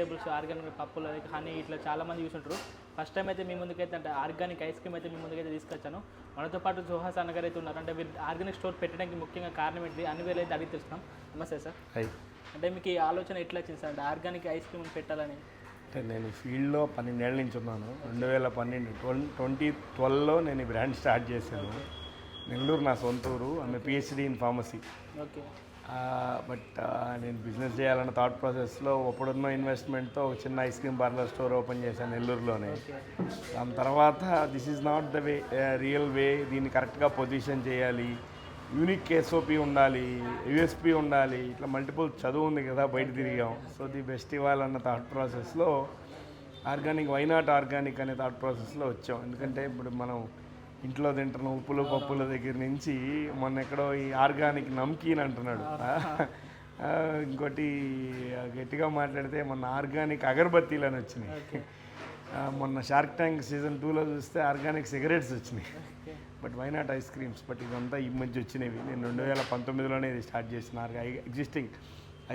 Vegetables organic పప్పులు honey ఇట్లా చాలా మంది చూసుంటారు. ఫస్ట్ టైం అయితే మీ ముందుకైతే అంటే ఆర్గానిక్ ఐస్ క్రీమ్ అయితే మీ ముందుకైతే తీసుకొచ్చాను. మనతో పాటు సుహాస్ అన్నగారు అయితే ఉన్నారు. అంటే వీళ్ళు ఆర్గానిక్ స్టోర్ పెట్టడానికి ముఖ్యంగా కారణం ఏంటి? అన్ని వేలు అయితే అడిగి తెలుసుకున్నాం నమస్తే సార్. అంటే మీకు ఈ ఆలోచన ఎట్లా వచ్చింది సార్? అంటే ఆర్గానిక్ ఐస్ క్రీమ్ పెట్టాలని. అంటే నేను ఫీల్డ్లో పన్నెండేళ్ళ నుంచి ఉన్నాను. రెండు వేల పన్నెండు ట్వెల్ ట్వంటీ ట్వెల్వ్లో నేను ఈ బ్రాండ్ స్టార్ట్ చేశాను. నెల్లూరు నా సొంత ఊరు. ఆమె PhD in pharmacy okay. But నేను బిజినెస్ చేయాలన్న థాట్ ప్రాసెస్లో అప్పుడున్న ఇన్వెస్ట్మెంట్తో ఒక చిన్న ice cream parlour store open చేశాను నెల్లూరులోనే. దాని తర్వాత this is not the way real way దీన్ని కరెక్ట్గా పొజిషన్ చేయాలి. యూనిక్ ఎస్ఓపి ఉండాలి యుఎస్పి ఉండాలి. ఇట్లా మల్టిపుల్ చదువు ఉంది కదా బయట తిరిగాం. సో ది బెస్ట్ ఇవ్వాలన్న థాట్ ప్రాసెస్లో ఆర్గానిక్ వైనాట్ ఆర్గానిక్ అనే థాట్ ప్రాసెస్లో వచ్చాం. ఎందుకంటే ఇప్పుడు మనం ఇంట్లో తింటున్న ఉప్పులు పప్పుల దగ్గర నుంచి మొన్న ఎక్కడో ఈ ఆర్గానిక్ నమ్కీన్ అంటున్నాడు. ఇంకోటి గట్టిగా మాట్లాడితే మొన్న ఆర్గానిక్ అగరబత్తీలు అని వచ్చినాయి. మొన్న షార్క్ ట్యాంక్ సీజన్ టూలో చూస్తే ఆర్గానిక్ సిగరెట్స్ వచ్చినాయి. But why not ice creams? But ఇదంతా ఈ మధ్య వచ్చినవి. నేను రెండు వేల పంతొమ్మిదిలోనే ఇది స్టార్ట్ చేసిన ఎగ్జిస్టింగ్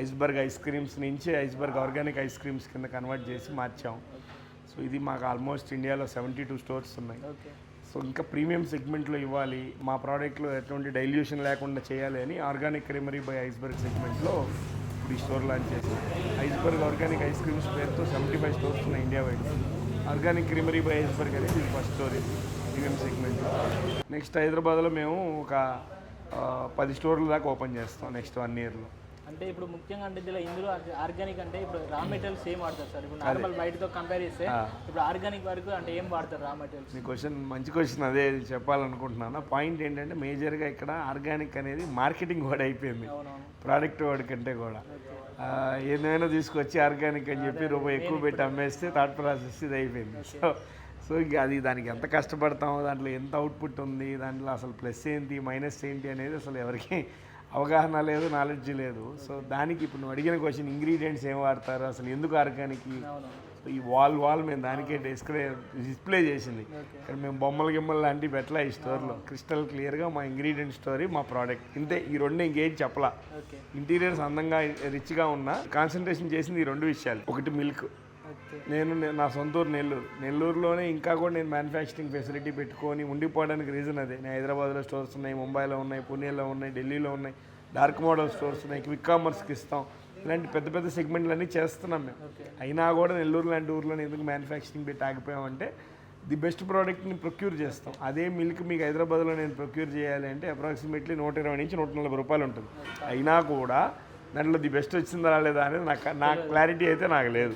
ఐస్బర్గ్ ఐస్ క్రీమ్స్ నుంచి ఐస్బర్గ్ ఆర్గానిక్ ఐస్ క్రీమ్స్ కింద కన్వర్ట్ చేసి మార్చాం. సో ఇది మాకు ఆల్మోస్ట్ ఇండియాలో సెవెంటీ టూ స్టోర్స్ ఉన్నాయి సో ఇంకా ప్రీమియం సెగ్మెంట్లో ఇవ్వాలి మా ప్రోడక్ట్లో ఎటువంటి డైల్యూషన్ లేకుండా చేయాలి అని ఆర్గానిక్ క్రీమరీ బై ఐస్బర్గ్ సెగ్మెంట్లో ఇప్పుడు ఈ స్టోర్ లాంచ్ చేసి ఐస్బర్గ్ ఆర్గానిక్ ఐస్ క్రీమ్స్ పేరుతో seventy five stores India wide wide. Organic creamery by Iceberg అనేది ఇది ఫస్ట్ స్టోర్ ఇది ప్రీమియం సెగ్మెంట్లో నెక్స్ట్ హైదరాబాద్లో మేము ఒక పది స్టోర్ల దాకా ఓపెన్ చేస్తాం నెక్స్ట్ వన్ ఇయర్లో. అంటే ఇప్పుడు ముఖ్యంగా అంటే ఇందులో ఇందులో ఆర్గానిక్ అంటే ఇప్పుడు రా మెటీరియల్స్ ఏం వాడతారు సార్? ఇప్పుడు నార్మల్ బయటతో కంపేర్ చేస్తే ఇప్పుడు ఆర్గానిక్ వరకు అంటే ఏం వాడతారు రా మెటీరియల్స్? మీ క్వశ్చన్ మంచి క్వశ్చన్ అదే చెప్పాలనుకుంటున్నాను. పాయింట్ ఏంటంటే మేజర్గా ఇక్కడ ఆర్గానిక్ అనేది మార్కెటింగ్ కూడా అయిపోయింది. ప్రోడక్ట్ వాడి కంటే కూడా. ఏదైనా తీసుకొచ్చి ఆర్గానిక్ అని చెప్పి రూపాయి ఎక్కువ పెట్టి అమ్మేస్తే థాట్ ప్రాసెస్ ఇది అయిపోయింది. సో సో ఇక అది దానికి ఎంత కష్టపడతామో దాంట్లో ఎంత అవుట్పుట్ ఉంది దాంట్లో అసలు ప్లస్ ఏంటి మైనస్ ఏంటి అనేది అసలు ఎవరికి అవగాహన లేదు నాలెడ్జ్ లేదు. సో దానికి ఇప్పుడు నువ్వు అడిగిన క్వశ్చన్ ఇంగ్రీడియంట్స్ ఏం వాడతారు? అసలు ఎందుకు ఆర్గానిక్? ఈ వాల్ వాల్ మేము దానికే డిస్ప్లే డిస్ప్లే చేసింది. ఇక్కడ మేము బొమ్మలు గిమ్మలు లాంటివి పెట్టలే ఈ స్టోర్లో క్రిస్టల్ క్లియర్గా మా ఇంగ్రీడియంట్ స్టోరీ మా ప్రోడక్ట్ ఇంతే ఈ రెండు ఇంకేం చెప్పలా. ఇంటీరియర్స్ అందంగా రిచ్గా ఉన్నా కాన్సన్ట్రేషన్ చేసింది ఈ రెండు విషయాలు. ఒకటి మిల్క్ నేను నే- సొంత ఊరు నెల్లూరు. నెల్లూరులోనే ఇంకా కూడా నేను మ్యానుఫ్యాక్చరింగ్ ఫెసిలిటీ పెట్టుకొని ఉండిపోవడానికి రీజన్ అదే. నేను హైదరాబాద్లో స్టోర్స్ ఉన్నాయి ముంబైలో ఉన్నాయి పూణేలో ఉన్నాయి ఢిల్లీలో ఉన్నాయి. డార్క్ మోడల్ స్టోర్స్ ఉన్నాయి క్విక్ కామర్స్కి ఇస్తాం. ఇలాంటి పెద్ద పెద్ద సెగ్మెంట్లన్నీ చేస్తున్నాం మేము. అయినా కూడా నెల్లూరు లాంటి ఊర్లో ఎందుకు మ్యానుఫ్యాక్చరింగ్ పెట్టి ఆగిపోయామంటే ది బెస్ట్ ప్రోడక్ట్ని ప్రొక్యూర్ చేస్తాం. అదే మిల్క్ మీకు హైదరాబాద్లో నేను ప్రొక్యూర్ చేయాలి అంటే అప్రాక్సిమేట్లీ నూట ఇరవై నుంచి నూట నలభై రూపాయలు ఉంటుంది. అయినా కూడా దాంట్లో ది బెస్ట్ వచ్చిందా రాలేదా అనేది నాకు నా క్లారిటీ అయితే నాకు లేదు.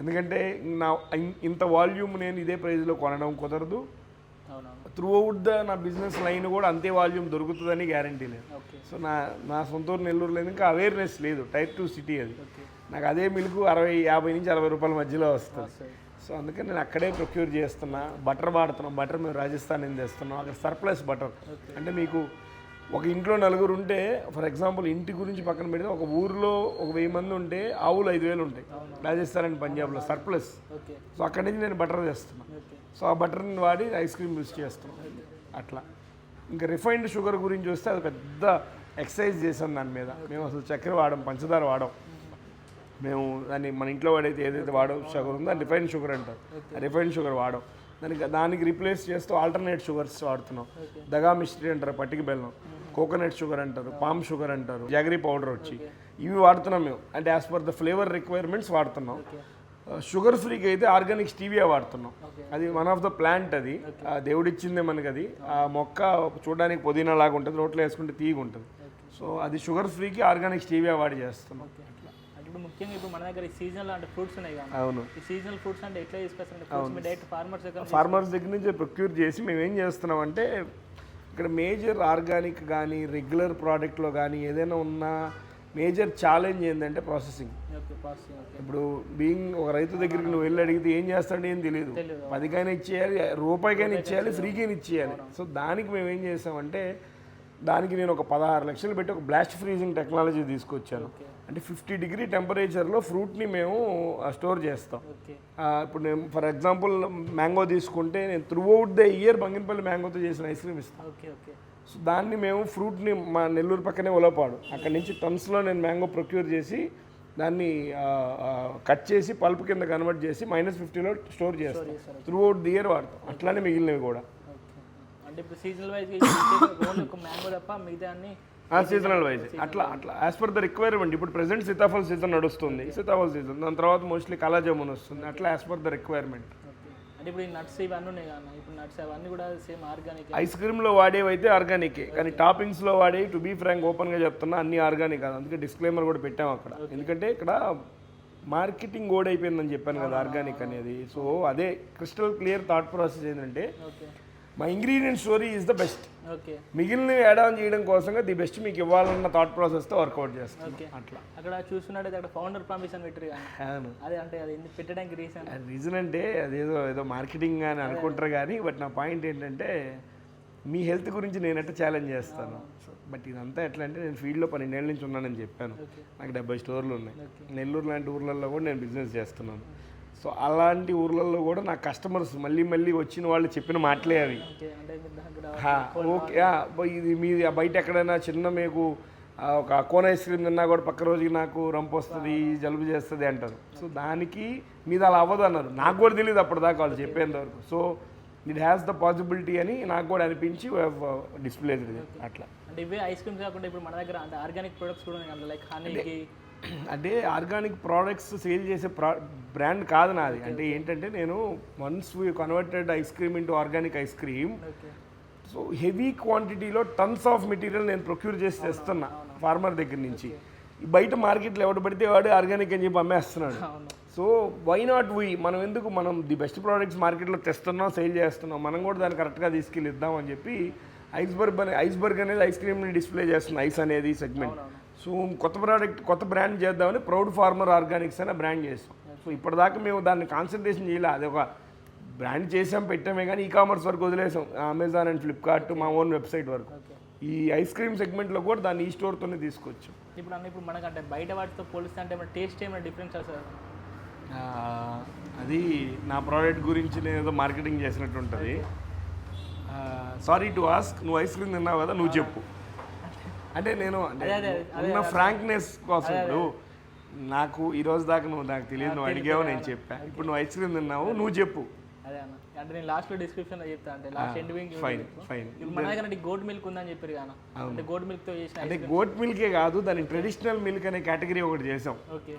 ఎందుకంటే నా ఇంత వాల్యూమ్ నేను ఇదే ప్రైస్లో కొనడం కుదరదు. త్రూ అవుట్ ద నా బిజినెస్ లైన్ కూడా అంతే వాల్యూమ్ దొరుకుతుందని గ్యారంటీ లేదు. సో నా నా సొంత ఊరు నెల్లూరు లేదు ఇంకా అవేర్నెస్ లేదు టైప్ టూ సిటీ అది. నాకు అదే మిల్క్ అరవై యాభై నుంచి అరవై రూపాయల మధ్యలో వస్తుంది. సో అందుకని నేను అక్కడే ప్రొక్యూర్ చేస్తున్నా బటర్ వాడుతున్నాం బటర్ మేము రాజస్థాన్ నుంచి తెస్తున్నాం అక్కడ సర్ప్లస్ బటర్. అంటే మీకు ఒక ఇంట్లో నలుగురు ఉంటే ఫర్ ఎగ్జాంపుల్ ఇంటి గురించి పక్కన పెడితే ఒక ఊరిలో ఒక వెయ్యి మంది ఉంటే ఆవులు ఐదు వేలు ఉంటాయి. రాజస్థాన్ అండ్ పంజాబ్లో సర్ప్లస్ సో అక్కడి నుంచి నేను బటర్ తెస్తున్నా ఓకే. సో ఆ బటర్ని వాడి ఐస్ క్రీమ్ యూస్ చేస్తున్నాం. అట్లా. ఇంకా రిఫైన్డ్ షుగర్ గురించి వస్తే అది పెద్ద ఎక్సర్సైజ్ చేసాం దాని మీద. మేము అసలు చక్కెర వాడం పంచదార వాడం. మేము దాన్ని మన ఇంట్లో వాడైతే ఏదైతే వాడో షుగర్ ఉందో అది రిఫైన్డ్ షుగర్ అంటారు. రిఫైన్డ్ షుగర్ వాడం. దానికి దానికి రీప్లేస్ చేస్తూ ఆల్టర్నేట్ షుగర్స్ వాడుతున్నాం. దగా మిస్ట్రీ అంటారు పట్టిక బెల్లం. కోకోనట్ షుగర్ అంటారు పామ్ షుగర్ అంటారు జాగరీ పౌడర్ వచ్చి. ఇవి వాడుతున్నాం మేము. అంటే as per the flavour requirements వాడుతున్నాం. షుగర్ ఫ్రీకి అయితే ఆర్గానిక్ స్టీవియా వాడుతున్నాం. అది వన్ ఆఫ్ ద ప్లాంట్ అది. దేవుడిచ్చిందే మనకి అది. ఆ మొక్క చూడడానికి పుదీనా లాగా ఉంటుంది రోట్లో వేసుకుంటే తీగ ఉంటుంది. సో అది షుగర్ ఫ్రీకి ఆర్గానిక్ స్టీవియా వాడి చేస్తున్నాం. ఇప్పుడు ముఖ్యంగా ఇప్పుడు మన దగ్గర సీజనల్ అంటే ఫ్రూట్స్ ఉన్నాయి అవును. ఈ సీజనల్ ఫ్రూట్స్ అంటే ఎట్లా తీసుకొస్తారంటే డైరెక్ట్ ఫార్మర్స్ దగ్గర ఫార్మర్స్ దగ్గర నుంచి ప్రొక్యూర్ చేసి మేము ఏం చేస్తున్నాం అంటే ఇక్కడ మేజర్ ఆర్గానిక్ కానీ రెగ్యులర్ ప్రోడక్ట్లో కానీ ఏదైనా ఉన్న మేజర్ ఛాలెంజ్ ఏంటంటే ప్రాసెసింగ్. ఇప్పుడు బీయింగ్ ఒక రైతు దగ్గరికి నువ్వు వెళ్ళి అడిగితే ఏం చేస్తాడో ఏం తెలియదు తెలియదు. పదికైనా ఇచ్చేయాలి రూపాయికైనా ఇచ్చేయాలి ఫ్రీకైనా ఇచ్చేయాలి. సో దానికి మేము ఏం చేసామంటే దానికి నేను ఒక పదహారు లక్షలు పెట్టి ఒక బ్లాస్ట్ ఫ్రీజింగ్ టెక్నాలజీ తీసుకొచ్చాను. అంటే ఫిఫ్టీ డిగ్రీ టెంపరేచర్లో ఫ్రూట్ని మేము స్టోర్ చేస్తాం. ఇప్పుడు నేను ఫర్ ఎగ్జాంపుల్ మ్యాంగో తీసుకుంటే నేను throughout the year Banganapalli మ్యాంగోతో చేసిన ఐస్ క్రీమ్ ఇస్తాను. సో దాన్ని మేము ఫ్రూట్ని మా నెల్లూరు పక్కనే ఒలపాడు. అక్కడ నుంచి టన్స్లో నేను మ్యాంగో ప్రొక్యూర్ చేసి దాన్ని కట్ చేసి పల్ప్ కింద కన్వర్ట్ చేసి మైనస్ ఫిఫ్టీలో స్టోర్ చేస్తాం. త్రూ అవుట్ ది ఇయర్ వాడతాం. అట్లానే మిగిలినవి కూడా. అంటే ఇప్పుడు సీజనల్ వైజ్ ఓన్లీ ఒక మ్యాంగో తప్ప మిగతా అన్ని సీజనల్ వైజ్ అట్లా అట్లా. యాజ్ పర్ ద రిక్వైర్మెంట్ ఇప్పుడు ప్రెసెంట్ సీతాఫల్ సీజన్ నడుస్తుంది సీతాఫల్ సీజన్ దాని తర్వాత మోస్ట్లీ కలాజామున్ వస్తుంది. అట్లా యాజ్ పర్ ద రిక్వైర్మెంట్ అంటే ఇప్పుడు ఈ నట్స్ ఇవన్నీ ఉన్నాయి కదా ఇప్పుడు నట్స్ అవన్నీ కూడా సేమ్ ఆర్గానిక్ ఐస్ క్రీమ్లో వాడేవి అయితే ఆర్గానికే కానీ టాపింగ్స్లో వాడే టు బీ ఫ్రాంక్ ఓపెన్గా చెప్తున్నా అన్ని ఆర్గానిక్ కాదు. అందుకే డిస్క్లైమర్ కూడా పెట్టాం అక్కడ. ఎందుకంటే ఇక్కడ మార్కెటింగ్ ఓడ్ అయిపోయిందని చెప్పాను కదా ఆర్గానిక్ అనేది. సో అదే క్రిస్టల్ క్లియర్ థాట్ ప్రాసెస్ ఏంటంటే ఓకే. మా ingredient story is the best okay మిగిలిన యాడ్ ఆన్ చేయడం కోసంగా ది బెస్ట్ మీకు ఇవ్వాలన్న థాట్ ప్రాసెస్తో వర్కౌట్ చేస్తాం అట్లా. అక్కడ చూస్తున్నట్టయితే అక్కడ ఫౌండర్ ప్రామిస్ అని పెట్టారు అవును. అదే అంటే అది పెట్టడానికి రీజన్ రీజన్ అంటే అదేదో ఏదో మార్కెటింగ్ అని అనుకుంటారు కానీ బట్ నా పాయింట్ ఏంటంటే మీ హెల్త్ గురించి నేను ఎట్లా ఛాలెంజ్ చేస్తాను బట్ ఇదంతా ఎట్లా అంటే నేను ఫీల్డ్లో పన్నెండేళ్ళ నుంచి ఉన్నానని చెప్పాను. నాకు డెబ్బై స్టోర్లు ఉన్నాయి. నెల్లూరు లాంటి ఊర్లలో కూడా నేను బిజినెస్ చేస్తున్నాను. సో అలాంటి ఊర్లలో కూడా నా కస్టమర్స్ మళ్ళీ మళ్ళీ వచ్చిన వాళ్ళు చెప్పిన మాటలే అవి. ఓకే ఇది ఆ బయట ఎక్కడైనా చిన్న మీకు ఒక కోన్ ఐస్ క్రీమ్ తిన్నా కూడా పక్క రోజుకి నాకు రంపు వస్తుంది జలుబు చేస్తుంది అంటారు. సో దానికి మీద అలా అవ్వదు అన్నారు. నాకు కూడా తెలియదు అప్పటిదాకా వాళ్ళు చెప్పేంత వరకు. So it has the possibility అని నాకు కూడా అనిపించి డిస్ప్లేస్ అట్లా. అంటే ఇవే ఐస్ క్రీమ్స్ కాకుండా ఇప్పుడు మన దగ్గర అంటే ఆర్గానిక్ ప్రొడక్ట్స్ కూడా లైక్ హనీకి అంటే ఆర్గానిక్ ప్రోడక్ట్స్ సేల్ చేసే ప్రా బ్రాండ్ కాదు నాది. అంటే ఏంటంటే నేను once we converted ice cream into organic ice cream. So heavy క్వాంటిటీలో టన్స్ ఆఫ్ మెటీరియల్ నేను ప్రొక్యూర్ చేసి తెస్తున్నా ఫార్మర్ దగ్గర నుంచి. బయట మార్కెట్లో ఎవడు పడితే వాడు ఆర్గానిక్ అని చెప్పి అమ్మేస్తున్నాడు. సో వై నాట్ వీ మనం ఎందుకు మనం ది బెస్ట్ ప్రోడక్ట్స్ మార్కెట్లో తెస్తున్నాం సేల్ చేస్తున్నాం మనం కూడా దాన్ని కరెక్ట్గా తీసుకెళ్ళి ఇద్దాం అని చెప్పి ఐస్బర్గ్ అనే ఐస్బర్గ్ అనేది ఐస్ క్రీమ్ని డిస్ప్లే చేస్తుంది ఐస్ అనేది సెగ్మెంట్. సో కొత్త ప్రోడక్ట్ కొత్త బ్రాండ్ చేద్దామని ప్రౌడ్ ఫార్మర్ ఆర్గానిక్స్ అనే బ్రాండ్ చేస్తాం సో ఇప్పటిదాకా మేము దాన్ని కాన్సన్ట్రేషన్ చేయలే. అది ఒక బ్రాండ్ చేసాం పెట్టామే కానీ ఈ కామర్స్ వరకు వదిలేసాం. అమెజాన్ అండ్ ఫ్లిప్కార్ట్ మా ఓన్ వెబ్సైట్ వరకు. ఈ ఐస్ క్రీమ్ సెగ్మెంట్లో కూడా దాన్ని ఈ స్టోర్తోనే తీసుకొచ్చాం. ఇప్పుడు అన్న ఇప్పుడు మనకంటే బయట వాటితో పోలిస్తే అంటే మన టేస్ట్ ఏమైనా డిఫరెన్స్ ఆ, అది నా ప్రోడక్ట్ గురించి నేను ఏదో మార్కెటింగ్ చేసినట్టు ఉంటుంది. సారీ టు ఆస్క్ నువ్వు ఐస్ క్రీమ్ తిన్నావు కదా నువ్వు చెప్పు. అంటే నేను ఉన్న ఫ్రాంక్నెస్ కోసం ఇప్పుడు నాకు ఈ రోజు దాకా నువ్వు నాకు తెలియదు నువ్వు అడిగావు నేను చెప్పా. ఇప్పుడు నువ్వు ఐస్ క్రీమ్ తిన్నావు నువ్వు చెప్పు. అదే అన్న. అంటే నేను లాస్ట్లో డిస్క్రిప్షన్లో చెప్తా అంటే లాస్ట్ ఎండ్ ఫైన్ ఫైన్ మన దగ్గర అంటే గోట్ మిల్క్ ఉందని చెప్పారు కదా అంటే గోట్ మిల్క్తో చేసిన అంటే గోట్ మిల్కే కాదు దాని ట్రెడిషనల్ మిల్క్ అనే కేటగిరీ ఒకటి చేసాం.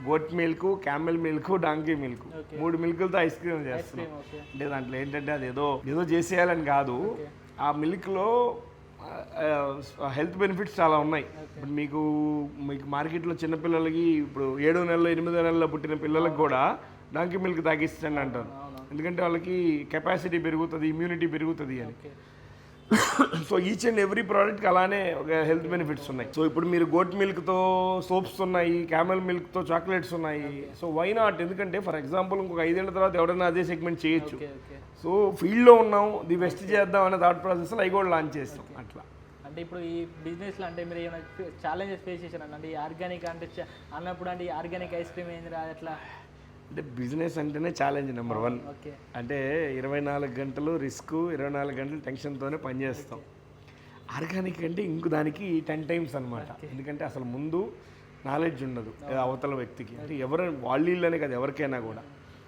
Goat milk camel milk donkey milk మూడు మిల్కులతో ఐస్ క్రీమ్ చేస్తున్నాం. ఓకే అంటే దాంట్లో ఏంటంటే అది ఏదో ఏదో చేసేయాలని కాదు. ఆ మిల్క్లో హెల్త్ బెనిఫిట్స్ చాలా ఉన్నాయి. ఇప్పుడు మీకు మీకు మార్కెట్లో చిన్నపిల్లలకి ఇప్పుడు ఏడు నెలలు ఎనిమిదో నెలల్లో పుట్టిన పిల్లలకు కూడా డాంకీ మిల్క్ తాగిస్తాను అంటారు. ఎందుకంటే వాళ్ళకి కెపాసిటీ పెరుగుతుంది ఇమ్యూనిటీ పెరుగుతుంది అని. సో ఈచ్ అండ్ ఎవ్రీ ప్రోడక్ట్కి అలానే ఒక హెల్త్ బెనిఫిట్స్ ఉన్నాయి. సో ఇప్పుడు మీరు గోట్ మిల్క్తో సోప్స్ ఉన్నాయి క్యామెల్ మిల్క్తో చాక్లెట్స్ ఉన్నాయి. సో వై నాట్ ఎందుకంటే ఫర్ ఎగ్జాంపుల్ ఇంకొక ఐదేళ్ళ తర్వాత ఎవరైనా అదే సెగ్మెంట్ చేయొచ్చు. సో ఫీల్డ్లో ఉన్నాం ది బెస్ట్ చేద్దాం అనే థాట్ ప్రాసెస్లో అవి కూడా లాంచ్ చేస్తాం. అట్లా. అంటే ఇప్పుడు ఈ బిజినెస్లో అంటే మీరు ఏమైనా ఛాలెంజెస్ ఫేస్ చేశారండి అంటే ఈ ఆర్గానిక్ అంటే అన్నప్పుడు అంటే ఈ ఆర్గానిక్ ఐస్ క్రీమ్ ఏంది రా అట్లా అంటే బిజినెస్ అంటేనే ఛాలెంజ్ నెంబర్ వన్ అంటే ఇరవై నాలుగు గంటలు రిస్క్ ఇరవై నాలుగు గంటలు టెన్షన్తోనే పనిచేస్తాం ఆర్గానిక్ అంటే ఇంకో దానికి టెన్ టైమ్స్ అనమాట ఎందుకంటే అసలు ముందు నాలెడ్జ్ ఉండదు అవతల వ్యక్తికి. అంటే ఎవరు వాళ్ళు వీళ్ళనే కదా ఎవరికైనా కూడా.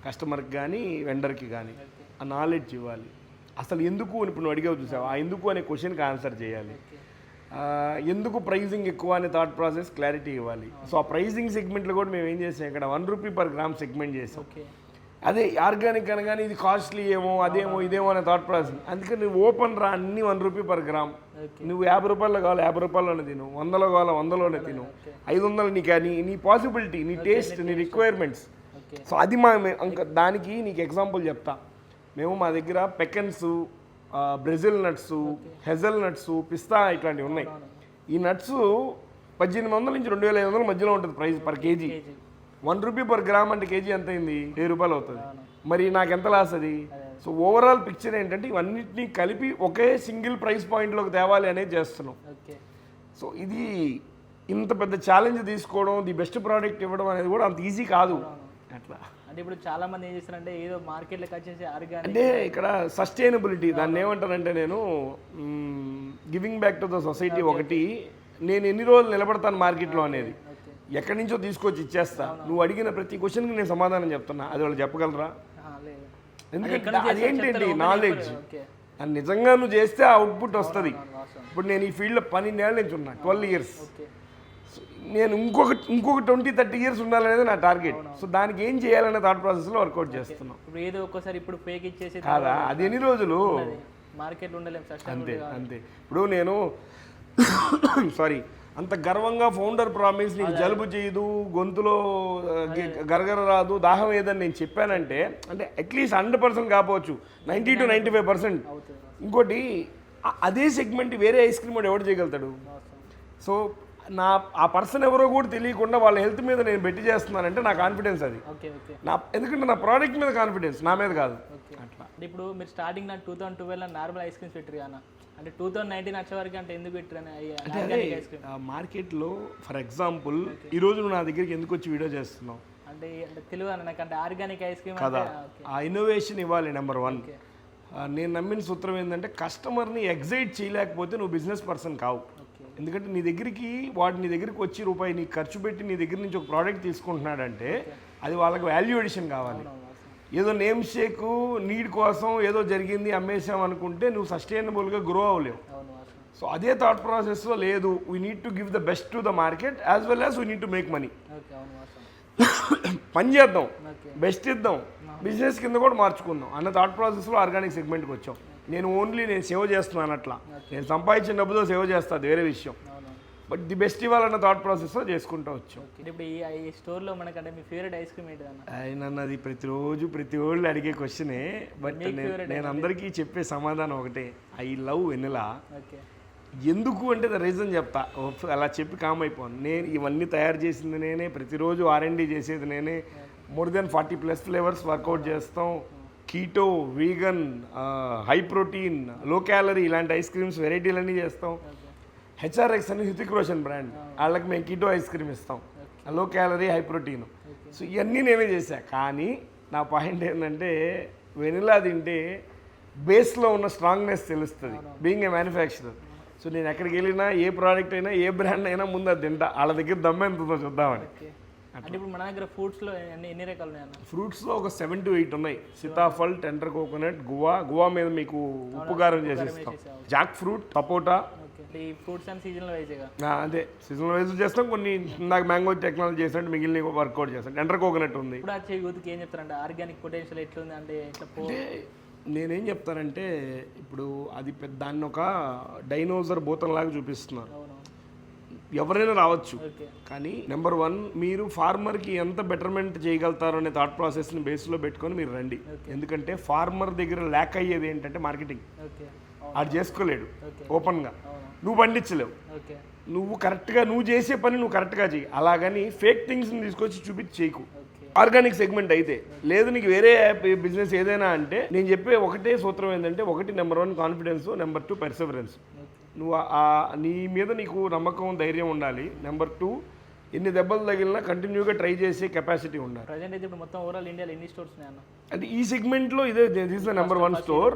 కస్టమర్కి కానీ వెండర్కి కానీ ఆ నాలెడ్జ్ ఇవ్వాలి. అసలు ఎందుకు అని ఇప్పుడు నువ్వు అడిగావు చూసావు? ఆ ఎందుకు అనే క్వశ్చన్కి ఆన్సర్ చేయాలి. ఎందుకు ప్రైజింగ్ ఎక్కువ అనే థాట్ ప్రాసెస్ క్లారిటీ ఇవ్వాలి. సో ఆ ప్రైజింగ్ సెగ్మెంట్లో కూడా మేము ఏం చేసాం ఇక్కడ one rupee per gram segment చేసాం. అదే ఆర్గానిక్ అనగానే ఇది కాస్ట్లీ ఏమో అదేమో ఇదేమో అనే థాట్ ప్రాసెస్ అందుకని నువ్వు ఓపెన్ రా అన్ని వన్ రూపీ పర్ గ్రామ్ నువ్వు యాభై రూపాయలు కావాలి యాభై రూపాయల్లోనే తిను. వందలో కావాలి వందలోనే తిను. ఐదు వందలు నీకు నీ నీ పాసిబిలిటీ నీ టేస్ట్ నీ రిక్వైర్మెంట్స్ సో అది మా దానికి నీకు ఎగ్జాంపుల్ చెప్తా. మేము మా దగ్గర pecans Brazil nuts hazel nuts పిస్తా ఇట్లాంటివి ఉన్నాయి. ఈ నట్స్ పద్దెనిమిది వందల నుంచి రెండు వేల ఐదు వందల మధ్యలో ఉంటుంది price per KG. One rupee per gram అంటే కేజీ ఎంత అయింది? వెయ్యి రూపాయలు అవుతుంది. మరి నాకు ఎంత లాస్ అది? సో ఓవరాల్ పిక్చర్ ఏంటంటే ఇవన్నిటిని కలిపి ఒకే సింగిల్ ప్రైస్ పాయింట్లోకి తేవాలి అనేది చేస్తున్నాం. సో ఇది ఇంత పెద్ద ఛాలెంజ్ తీసుకోవడం ది బెస్ట్ ప్రోడక్ట్ ఇవ్వడం అనేది కూడా అంత ఈజీ కాదు. అట్లా. అంటే ఇప్పుడు చాలా మంది ఏం చేస్తారంటే ఏదో మార్కెట్లోకి వచ్చేసి ఆర్గానిక్ అంటే ఇక్కడ సస్టైనబిలిటీ దాన్ని ఏమంటానంటే నేను giving back to the society ఒకటి. నేను ఎన్ని రోజులు నిలబడతాను మార్కెట్లో అనేది? ఎక్కడి నుంచో తీసుకొచ్చి ఇచ్చేస్తా. నువ్వు అడిగిన ప్రతి క్వశ్చన్కి నేను సమాధానం చెప్తున్నా. అది వాళ్ళు చెప్పగలరా? ఎందుకంటే అదేంటండి నాలెడ్జ్ అది నిజంగా నువ్వు చేస్తే ఆ అవుట్పుట్ వస్తుంది. ఇప్పుడు నేను ఈ ఫీల్డ్లో పన్నెండేళ్ళ నుంచి ఉన్నా ట్వెల్వ్ ఇయర్స్ నేను ఇంకొక ఇంకొక ట్వంటీ థర్టీ ఇయర్స్ ఉండాలనేది నా టార్గెట్ సో దానికి ఏం చేయాలనే థాట్ ప్రాసెస్లో వర్కౌట్ చేస్తున్నాం. ఇప్పుడు ఏదో ఒక్కోసారి ఇప్పుడు ఇచ్చేసి కాదా? అది ఎన్ని రోజులు? మార్కెట్లో ఉండలేము అంతే సస్టైనబుల్ అంతే. ఇప్పుడు నేను సారీ అంత గర్వంగా ఫౌండర్ ప్రామిస్ నీకు జలుబు చేయదు గొంతులో గరగర రాదు దాహం ఏదని నేను చెప్పానంటే అంటే అట్లీస్ట్ హండ్రెడ్ పర్సెంట్ కాకపోవచ్చు ninety two ninety five percent ఇంకోటి అదే సెగ్మెంట్ వేరే ఐస్ క్రీమ్ వాడు ఎవడు చేయగలుగుతాడు? సో నా ఆ పర్సన్ ఎవరో కూడా తెలియకుండా వాళ్ళ హెల్త్ మీద నేను బెట్టి చేస్తున్నానంటే నా కాన్ఫిడెన్స్ అది. Okay okay. నా ఎందుకంటే నా ప్రోడక్ట్ మీద కాన్ఫిడెన్స్ నా మీద కాదు. అట్లా అంటే ఇప్పుడు మీరు స్టార్టింగ్ నా two thousand twelve normal ice creams పెట్టారు కానీ అంటే టూ థౌసండ్ నైన్టీన్ వచ్చే వరకు అంటే ఎందుకు పెట్టారు మార్కెట్లో ఫర్ ఎగ్జాంపుల్ ఈరోజు నువ్వు నా దగ్గరికి ఎందుకు వచ్చి వీడియో చేస్తున్నావు? అంటే అన్న నాకు అంటే ఆర్గానిక్ ఐస్ క్రీమ్ కదా. ఆ ఇన్నోవేషన్ ఇవ్వాలి నెంబర్ వన్ నేను నమ్మిన సూత్రం ఏంటంటే కస్టమర్ని ఎగ్జైట్ చేయలేకపోతే నువ్వు బిజినెస్ పర్సన్ కావు. ఎందుకంటే నీ దగ్గరికి వాడు నీ దగ్గరికి వచ్చి రూపాయి నీకు ఖర్చు పెట్టి నీ దగ్గర నుంచి ఒక ప్రోడక్ట్ తీసుకుంటున్నాడంటే అది వాళ్ళకి వాల్యూ ఎడిషన్ కావాలి. ఏదో నేమ్ షేక్ నీడ్ కోసం ఏదో జరిగింది అమ్మేసాం అనుకుంటే నువ్వు సస్టైనబుల్గా గ్రో అవ్వలేవు. సో అదే థాట్ ప్రాసెస్లో లేదు. We need to give the best to the market as well as we need to make money పని చేద్దాం. బెస్ట్ ఇద్దాం. బిజినెస్ కింద కూడా మార్చుకుందాం. అన్న థాట్ ప్రాసెస్లో ఆర్గానిక్ సెగ్మెంట్కి వచ్చాం. నేను ఓన్లీ నేను సేవ్ చేస్తున్నాను అట్లా. నేను సంపాదించిన డబ్బుతో సేవ్ చేస్తా అది వేరే విషయం. బట్ ది బెస్ట్ ఇవ్వాలన్న థాట్ ప్రాసెస్లో చేసుకుంటూ వచ్చాం. ఇప్పుడు ఈ స్టోర్లో మనకంటే మీ ఫేవరెట్ ఐస్ క్రీమ్ ఏంటి ఆయన అన్నది ప్రతిరోజు ప్రతి వాళ్ళు అడిగే క్వశ్చనే బట్ నేను అందరికీ చెప్పే సమాధానం ఒకటే. ఐ లవ్ వెనిలా ఎందుకు అంటే ద రీజన్ చెప్తా. అలా చెప్పి కామ్ అయిపోను. నేను ఇవన్నీ తయారు చేసింది నేనే. ప్రతిరోజు ఆర్ఎండి చేసేది నేనే. More than forty plus flavours work out చేస్తాం. కీటో వీగన్ హై ప్రోటీన్లో క్యాలరీ ఇలాంటి ఐస్ క్రీమ్స్ వెరైటీలన్నీ చేస్తాం. హెచ్ఆర్ఎక్స్ అని హృతిక్ రోషన్ బ్రాండ్. వాళ్ళకి మేము కీటో ఐస్ క్రీమ్ ఇస్తాం. Low calorie high protein so ఇవన్నీ నేనే చేశా. కానీ నా పాయింట్ ఏంటంటే వెనిలా తింటే బేస్లో ఉన్న స్ట్రాంగ్నెస్ తెలుస్తుంది. బీయింగ్ ఏ మ్యానుఫ్యాక్చరర్ సో నేను ఎక్కడికి వెళ్ళినా ఏ ప్రోడక్ట్ అయినా ఏ బ్రాండ్ అయినా ముందు అది తింటా. వాళ్ళ దగ్గర దమ్మ ఎంత ఉందో చూద్దామని అంటే ఇప్పుడు మన దగ్గర ఫ్రూట్స్లో ఎన్ని రకాలు ఉన్నాయి ఫ్రూట్స్లో ఒక సెవెన్ టు ఎయిట్ ఉన్నాయి. Sitaphal tender coconut guava. Guava మీద మీకు ఉప్పు కారం చేసిస్తాం. Jack fruit sapota fruits and సీజన్లో వైజ్గా ఆ, అదే. సీజనల్ వైజ్ చేస్తాం. కొన్ని నాకు మ్యాంగో టెక్నాలజీ చేస్తాం మిగిలిన వర్కౌట్ చేస్తాం. టెండర్ కోకోనట్ ఉంది. ఇప్పుడు వచ్చే యూత్కి ఏం చెప్తారంటే? ఆర్గానిక్ పొటెన్షియల్ ఎట్లుంది అంటే నేనేం చెప్తానంటే ఇప్పుడు అది పెద్ద దాన్ని ఒక డైనోజర్ లాగా చూపిస్తున్నారు. ఎవరైనా రావచ్చు. కానీ నెంబర్ వన్ మీరు ఫార్మర్కి ఎంత బెటర్మెంట్ చేయగలుగుతారు అనే థాట్ ప్రాసెస్ని బేస్లో పెట్టుకొని మీరు రండి. ఎందుకంటే ఫార్మర్ దగ్గర ల్యాక్ అయ్యేది ఏంటంటే మార్కెటింగ్. ఆడు చేసుకోలేడు. ఓపెన్గా. నువ్వు పండించలేవు. నువ్వు కరెక్ట్గా నువ్వు చేసే పని నువ్వు కరెక్ట్గా చెయ్యి. అలాగని ఫేక్ థింగ్స్ని తీసుకొచ్చి చూపించి చేయకు. ఆర్గానిక్ సెగ్మెంట్ అయితే. లేదు నీకు వేరే యాప్ బిజినెస్ ఏదైనా అంటే నేను చెప్పే ఒకటే సూత్రం ఏంటంటే ఒకటి number one confidence number two perseverance. నువ్వు ఆ- నీ మీద నీకు నమ్మకం ధైర్యం ఉండాలి. నెంబర్ టూ ఎన్ని దెబ్బలు తగిలినా కంటిన్యూగా ట్రై చేసే కెపాసిటీ ఉండాలి. ప్రజెంట్ అయితే ఇప్పుడు మొత్తం ఓవరాల్ ఇండియాలో ఎన్ని స్టోర్స్ అంటే ఈ సెగ్మెంట్లో ఇదే this the number one store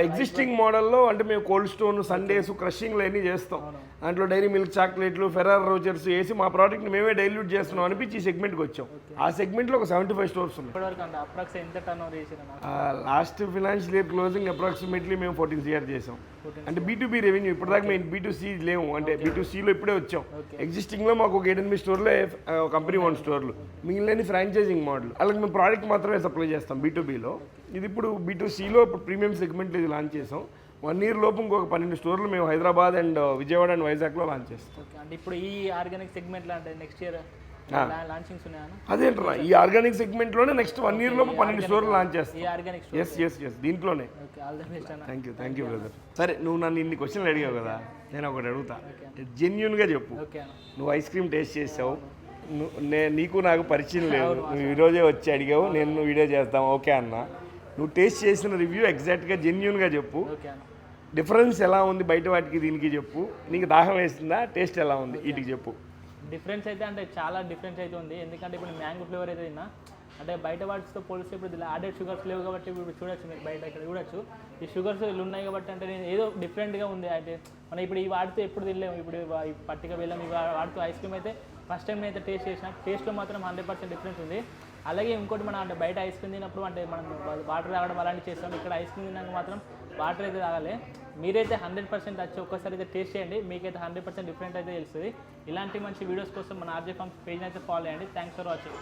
existing మోడల్లో అంటే మేము కోల్డ్ స్టోన్ సండేస్ క్రషింగ్లు అన్నీ చేస్తాం. దాంట్లో డైరీ మిల్క్ చాక్లెట్లు ఫెరార్ రోచర్స్ వేసి మా ప్రోడక్ట్ని మేమే డైల్యూట్ చేస్తున్నాం అనిపించి ఈ సెగ్మెంట్కి వచ్చాం. ఆ సెగ్మెంట్లో ఒక సెవెంటీ ఫైవ్ స్టోర్స్ ఉన్నాయి. Last financial year closing approximately మేము ఫోర్టీన్ సిఆర్ చేసాం అంటే బీటూబీ రెవెన్యూ ఇప్పటిదాకా మేము బీ సి లేము అంటే బీ సిలో ఇప్పుడే వచ్చాం. ఎగ్జిస్టింగ్లో మాకు ఒక ఎనిమిది స్టోర్లే కంపెనీ వన్ స్టోర్లు. మిగిలిన ఫ్రాంచైజింగ్ మోడల్ అలాగే మేము ప్రోడక్ట్ మాత్రమే సప్లై చేస్తాం బీటూబీలో ఇది ఇప్పుడు బీ సిలో ఇప్పుడు ప్రీమియం సెగ్మెంట్లో ఇది లాంచ్ చేసాం. వన్ ఇయర్ లోపు ఇంకొక పన్నెండు స్టోర్లు మేము హైదరాబాద్ అండ్ విజయవాడ అండ్ వైజాగ్లో లాంచ్ చేస్తాం. అంటే ఇప్పుడు ఈ ఆర్గానిక్ సెగ్మెంట్లో అంటే నెక్స్ట్ ఇయర్ లాంచింగ్స్ అదేంటారా ఈ ఆర్గానిక్ సెగ్మెంట్లోనే నెక్స్ట్ వన్ ఇయర్ లోపు పన్నెండు స్టోర్లు లాంచ్ చేస్తాం. ఈ ఎస్ ఎస్ ఎస్ దీంట్లోనే. Thank you thank you brother సరే నువ్వు నన్ను ఇన్ని క్వశ్చన్లు అడిగావు కదా నేను ఒకటి అడుగుతా. జెన్యున్గా చెప్పు. నువ్వు ఐస్ క్రీమ్ టేస్ట్ చేసావు. ను- నే- నీకు నాకు పరిచయం లేదు. నువ్వు ఈరోజే వచ్చి అడిగావు నేను వీడియో చేస్తాం. ఓకే అన్న. నువ్వు టేస్ట్ చేసిన రివ్యూ ఎగ్జాక్ట్గా జెన్యున్గా చెప్పు. డిఫరెన్స్ ఎలా ఉంది బయట వాటికి దీనికి చెప్పు. నీకు దాహం వేస్తుందా? టేస్ట్ ఎలా ఉంది? వీటికి చెప్పు. డిఫరెన్స్ అయితే అంటే చాలా డిఫరెన్స్ అయితే ఉంది. ఎందుకంటే ఇప్పుడు మ్యాంగో ఫ్లేవర్ అయితే తిన్నా. అంటే బయట వాటితో పోలిస్తే ఇప్పుడు ఇలా యాడెడ్ షుగర్స్ లేవు కాబట్టి ఇప్పుడు చూడొచ్చు మీరు బయట ఇక్కడ చూడొచ్చు. ఈ షుగర్స్ ఇల్లు ఉన్నాయి కాబట్టి అంటే నేను ఏదో డిఫరెంట్గా ఉంది. అంటే మనం ఇప్పుడు ఈ వాడితే ఎప్పుడు తినలేము. ఇప్పుడు పట్టిక బెల్లం ఇవి వాడుతూ ఐస్ క్రీమ్ అయితే ఫస్ట్ టైం అయితే టేస్ట్ చేసిన. టేస్ట్లో మాత్రం హండ్రెడ్ పర్సెంట్ డిఫరెన్స్ ఉంది. అలాగే ఇంకోటి మనం అంటే బయట ఐస్ క్రీమ్ తిన్నప్పుడు అంటే మనం వాటర్ తాగడం అలాంటివి చేస్తాం. ఇక్కడ ఐస్ క్రీమ్ తిన్నాక మాత్రం వాటర్ అయితే తాగాలి. మీరైతే హండ్రెడ్ పర్సెంట్ వచ్చి ఒక్కసారి అయితే టేస్ట్ చేయండి. మీకైతే హండ్రెడ్ పర్సెంట్ డిఫరెంట్ అయితే తెలుస్తుంది. ఇలాంటి మంచి వీడియోస్ కోసం మన ఆర్జే ఫార్మ్స్ పేజ్ అయితే ఫాలో చేయండి. Thanks for watching